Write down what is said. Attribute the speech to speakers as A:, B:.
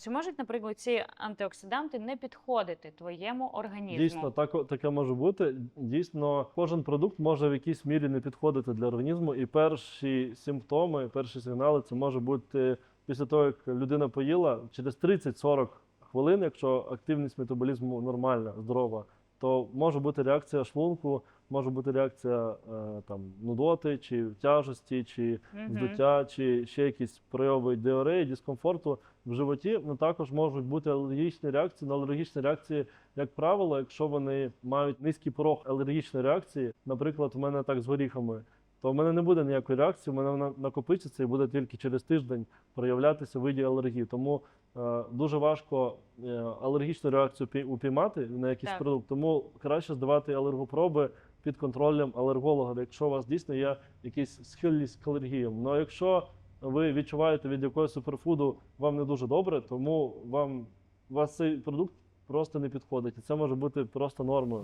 A: Чи можуть, наприклад, ці антиоксиданти не підходити твоєму організму?
B: Дійсно, так, таке може бути. Дійсно, кожен продукт може в якійсь мірі не підходити для організму, і перші симптоми, перші сигнали це може бути після того, як людина поїла, через 30-40 хвилин, якщо активність метаболізму нормальна, здорова, то може бути реакція шлунку, може бути реакція е, там нудоти, чи тяжесті, чи здуття, чи ще якісь прояви діареї, дискомфорту в животі. Ну також можуть бути алергічні реакції. На алергічні реакції, як правило, якщо вони мають низький порог алергічної реакції, наприклад, у мене так з горіхами. То в мене не буде ніякої реакції, в мене вона накопичиться і буде тільки через тиждень проявлятися в виді алергії. Тому дуже важко е, алергічну реакцію упіймати на якийсь
A: Так.
B: продукт. Тому краще здавати алергопроби під контролем алерголога, якщо у вас дійсно є якась схильність к алергіям. Ну а якщо ви відчуваєте від якогось суперфуду вам не дуже добре, тому вам у вас цей продукт просто не підходить. І це може бути просто нормою.